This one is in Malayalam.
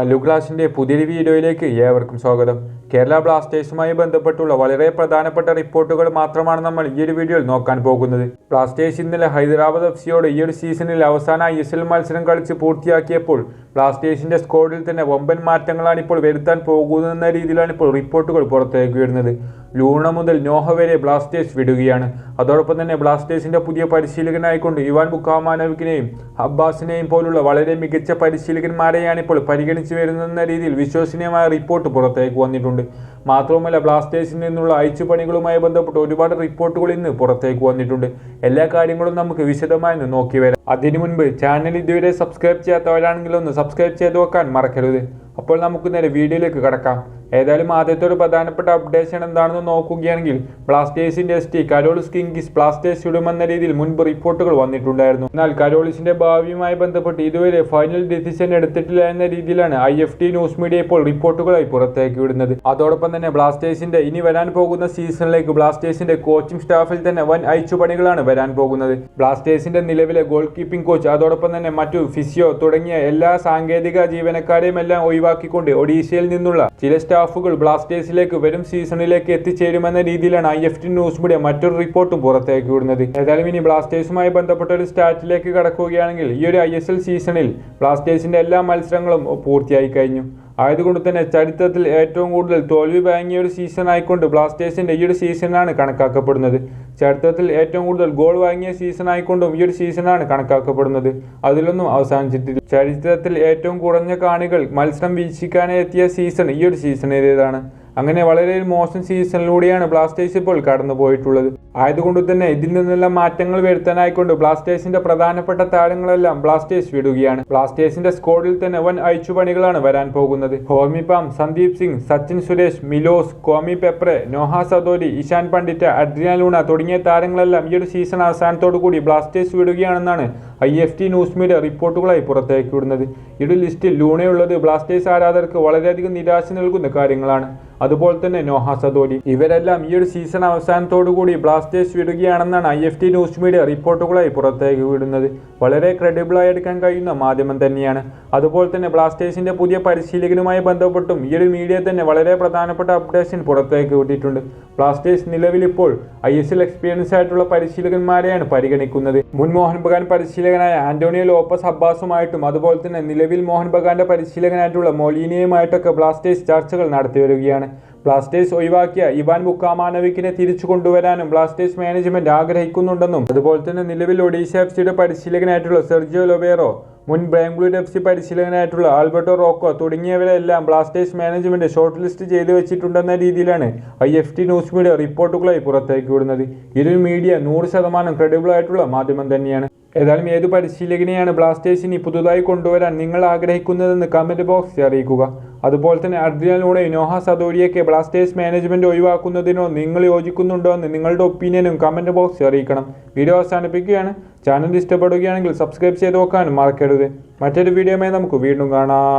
ഹലോ ക്ലാസിന്റെ പുതിയൊരു വീഡിയോയിലേക്ക് ഏവർക്കും സ്വാഗതം. കേരള ബ്ലാസ്റ്റേഴ്സുമായി ബന്ധപ്പെട്ടുള്ള വളരെ പ്രധാനപ്പെട്ട റിപ്പോർട്ടുകൾ മാത്രമാണ് നമ്മൾ ഈ ഒരു വീഡിയോയിൽ നോക്കാൻ പോകുന്നത്. ബ്ലാസ്റ്റേഴ്സ് ഇന്നലെ ഹൈദരാബാദ് എഫ് സിയോട് ഈ ഒരു സീസണിൽ അവസാന ഐ എസ് എൽ മത്സരം കളിച്ച് പൂർത്തിയാക്കിയപ്പോൾ ബ്ലാസ്റ്റേഴ്സിന്റെ സ്കോഡിൽ തന്നെ വമ്പൻ മാറ്റങ്ങളാണ് ഇപ്പോൾ വരുത്താൻ പോകുന്നതെന്ന രീതിയിലാണ് ഇപ്പോൾ റിപ്പോർട്ടുകൾ പുറത്തേക്ക് വരുന്നത്. ലൂണ മുതൽ നോഹ വരെ ബ്ലാസ്റ്റേഴ്സ് വിടുകയാണ്. അതോടൊപ്പം തന്നെ ബ്ലാസ്റ്റേഴ്സിന്റെ പുതിയ പരിശീലകനായിക്കൊണ്ട് ഇവാൻ ബുക്കാമാനവിക്കിനെയും അബ്ബാസിനെയും പോലുള്ള വളരെ മികച്ച പരിശീലകന്മാരെയാണ് ഇപ്പോൾ പരിഗണിച്ചു വരുന്നതെന്ന രീതിയിൽ വിശ്വസനീയമായ റിപ്പോർട്ട് പുറത്തേക്ക് വന്നിട്ടുണ്ട്. മാത്രവുമല്ല ബ്ലാസ്റ്റേഴ്സിൽ നിന്നുള്ള അയച്ചുപണികളുമായി ബന്ധപ്പെട്ട് ഒരുപാട് റിപ്പോർട്ടുകൾ ഇന്ന് പുറത്തേക്ക് വന്നിട്ടുണ്ട്. എല്ലാ കാര്യങ്ങളും നമുക്ക് വിശദമായി നോക്കി വരാം അതിനു മുൻപ് ചാനൽ ഇതുവരെ സബ്സ്ക്രൈബ് ചെയ്യാത്തവരാണെങ്കിൽ ഒന്ന് സബ്സ്ക്രൈബ് ചെയ്ത് വെക്കാൻ മറക്കരുത്. അപ്പോൾ നമുക്ക് നേരെ വീഡിയോയിലേക്ക് കടക്കാം. ഏതായാലും ആദ്യത്തെ ഒരു പ്രധാനപ്പെട്ട അപ്ഡേഷൻ എന്താണെന്ന് നോക്കുകയാണെങ്കിൽ ബ്ലാസ്റ്റേഴ്സിന്റെ S T Karolis Skinkys Blasters ഇടുമെന്ന രീതിയിൽ മുൻപ് റിപ്പോർട്ടുകൾ വന്നിട്ടുണ്ടായിരുന്നു. എന്നാൽ കരോളിസിന്റെ ഭാവിയുമായി ബന്ധപ്പെട്ട് ഇതുവരെ ഫൈനൽ ഡിസിഷൻ എടുത്തിട്ടില്ല എന്ന രീതിയിലാണ് I F T news media ഇപ്പോൾ റിപ്പോർട്ടുകളായി പുറത്തേക്ക് വിടുന്നത്. അതോടൊപ്പം തന്നെ ബ്ലാസ്റ്റേഴ്സിന്റെ ഇനി വരാൻ പോകുന്ന സീസണിലേക്ക് ബ്ലാസ്റ്റേഴ്സിന്റെ കോച്ചിംഗ് സ്റ്റാഫിൽ തന്നെ വൻ അയച്ചുപണികളാണ് വരാൻ പോകുന്നത്. ബ്ലാസ്റ്റേഴ്സിന്റെ നിലവിലെ ഗോൾ കീപ്പിംഗ് കോച്ച് അതോടൊപ്പം തന്നെ മറ്റു ഫിസിയോ തുടങ്ങിയ എല്ലാ സാങ്കേതിക ജീവനക്കാരെയും എല്ലാം ഒഴിവാക്കിക്കൊണ്ട് ഒഡീഷയിൽ നിന്നുള്ള ചില സ്റ്റാഫുകൾ ബ്ലാസ്റ്റേഴ്സിലേക്ക് വരും സീസണിലേക്ക് എത്തിച്ചേരുമെന്ന രീതിയിലാണ് I F T news media മറ്റൊരു റിപ്പോർട്ടും പുറത്തേക്ക് വിടുന്നത്. ഏതായാലും ഇനി ബ്ലാസ്റ്റേഴ്സുമായി ബന്ധപ്പെട്ട ഒരു സ്റ്റാറ്റിലേക്ക് കടക്കുകയാണെങ്കിൽ ഈ ഒരു ഐ സീസണിൽ ബ്ലാസ്റ്റേഴ്സിന്റെ എല്ലാ മത്സരങ്ങളും പൂർത്തിയായി കഴിഞ്ഞു. ആയതുകൊണ്ട് തന്നെ ചരിത്രത്തിൽ ഏറ്റവും കൂടുതൽ തോൽവി വാങ്ങിയ ഒരു സീസൺ ആയിക്കൊണ്ട് ബ്ലാസ്റ്റേഴ്സിന്റെ ഈ ഒരു സീസണാണ് കണക്കാക്കപ്പെടുന്നത്. ചരിത്രത്തിൽ ഏറ്റവും കൂടുതൽ ഗോൾ വാങ്ങിയ സീസൺ ആയിക്കൊണ്ടും ഈ ഒരു സീസണാണ് കണക്കാക്കപ്പെടുന്നത്. അതിലൊന്നും അവസാനിച്ചിട്ടില്ല. ചരിത്രത്തിൽ ഏറ്റവും കുറഞ്ഞ കാണികൾ മത്സരം വീക്ഷിക്കാനെത്തിയ സീസൺ ഈ ഒരു സീസണിലേതാണ് അങ്ങനെ വളരെ മോശം സീസണിലൂടെയാണ് ബ്ലാസ്റ്റേഴ്സ് ഇപ്പോൾ കടന്നു പോയിട്ടുള്ളത് ആയതുകൊണ്ട് തന്നെ ഇതിൽ നിന്നെല്ലാം മാറ്റങ്ങൾ വരുത്താനായിക്കൊണ്ട് ബ്ലാസ്റ്റേഴ്സിന്റെ പ്രധാനപ്പെട്ട താരങ്ങളെല്ലാം ബ്ലാസ്റ്റേഴ്സ് വിടുകയാണ്. ബ്ലാസ്റ്റേഴ്സിന്റെ സ്ക്വാഡിൽ തന്നെ വൻ അയച്ചുപണികളാണ് വരാൻ പോകുന്നത്. Hormipam Sandeep Singh Sachin Suresh Milos Kwame Peprah Noah Sadaoui Ishan Pandita Adrian Luna തുടങ്ങിയ താരങ്ങളെല്ലാം ഈ ഒരു സീസൺ അവസാനത്തോടു കൂടി Blasters വിടുകയാണെന്നാണ് I F T news media റിപ്പോർട്ടുകളായി പുറത്തേക്ക് വിടുന്നത്. ഈ ഒരു ലിസ്റ്റിൽ ലൂണയുള്ളത് ബ്ലാസ്റ്റേഴ്സ് ആരാധകർക്ക് വളരെയധികം നിരാശ നൽകുന്ന കാര്യങ്ങളാണ്. അതുപോലെ തന്നെ നോഹ സദോലി. ഇവരെല്ലാം ഈ ഒരു സീസൺ അവസാനത്തോടു കൂടി Blasters വിടുകയാണെന്നാണ് I F T news media റിപ്പോർട്ടുകളായി പുറത്തേക്ക് വിടുന്നത്. വളരെ ക്രെഡിബിളായി എടുക്കാൻ കഴിയുന്ന മാധ്യമം തന്നെയാണ്. അതുപോലെ തന്നെ ബ്ലാസ്റ്റേഴ്സിന്റെ പുതിയ പരിശീലകനുമായി ബന്ധപ്പെട്ടും ഈ ഒരു മീഡിയ തന്നെ വളരെ പ്രധാനപ്പെട്ട അപ്ഡേഷൻ പുറത്തേക്ക് വിട്ടിട്ടുണ്ട്. ബ്ലാസ്റ്റേഴ്സ് നിലവിലിപ്പോൾ ഐ എസ് എൽ എക്സ്പീരിയൻസ് ആയിട്ടുള്ള പരിശീലകന്മാരെയാണ് പരിഗണിക്കുന്നത്. മുൻ മോഹൻ ബഗാൻ പരിശീലകനായ ആന്റോണിയോ ലോപ്പസ് അബ്ബാസുമായിട്ടും അതുപോലെ തന്നെ നിലവിൽ മോഹൻ ബഗാന്റെ പരിശീലകനായിട്ടുള്ള മൊലീനിയുമായിട്ടൊക്കെ ബ്ലാസ്റ്റേഴ്സ് ചർച്ചകൾ നടത്തി വരികയാണ്. ബ്ലാസ്റ്റേഴ്സ് ഒഴിവാക്കിയ ഇവാൻ ബുക്കാമാനവിക്കിനെ തിരിച്ചു കൊണ്ടുവരാനും ബ്ലാസ്റ്റേഴ്സ് മാനേജ്മെന്റ് ആഗ്രഹിക്കുന്നുണ്ടെന്നും അതുപോലെ തന്നെ നിലവിൽ ഒഡീഷ എഫ് സിയുടെ പരിശീലകനായിട്ടുള്ള സെർജിയോ ലൊബേറോ മുൻ ബാംഗ്ലൂർ എഫ് സി പരിശീലകനായിട്ടുള്ള ആൽബർട്ടോ റോക്കോ തുടങ്ങിയവരെല്ലാം ബ്ലാസ്റ്റേഴ്സ് മാനേജ്മെന്റ് ഷോർട്ട് ലിസ്റ്റ് ചെയ്തു വെച്ചിട്ടുണ്ടെന്ന രീതിയിലാണ് I F T news media റിപ്പോർട്ടുകളായി പുറത്തേക്ക് വിടുന്നത്. ഇതൊരു മീഡിയ നൂറ് ശതമാനം ക്രെഡിബിൾ ആയിട്ടുള്ള മാധ്യമം തന്നെയാണ്. ഏതായാലും ഏത് പരിശീലകനെയാണ് ബ്ലാസ്റ്റേഴ്സിന് പുതുതായി കൊണ്ടുവരാൻ നിങ്ങൾ ആഗ്രഹിക്കുന്നതെന്ന് കമന്റ് ബോക്സിൽ അറിയിക്കുക. അതുപോലെ തന്നെ അഡ്രിയാലൂടെ നോഹ സദോരിയൊക്കെ ബ്ലാസ്റ്റേഴ്സ് മാനേജ്മെന്റ് ഒഴിവാക്കുന്നതിനോ നിങ്ങൾ യോജിക്കുന്നുണ്ടോ എന്ന് നിങ്ങളുടെ ഒപ്പീനിയനും കമന്റ് ബോക്സിൽ അറിയിക്കണം. വീഡിയോ അവസാനിപ്പിക്കുകയാണ്. ചാനൽ ഇഷ്ടപ്പെടുകയാണെങ്കിൽ സബ്സ്ക്രൈബ് ചെയ്ത് നോക്കാനും മറക്കരുത്. മറ്റൊരു വീഡിയോയുമായി നമുക്ക് വീണ്ടും കാണാം.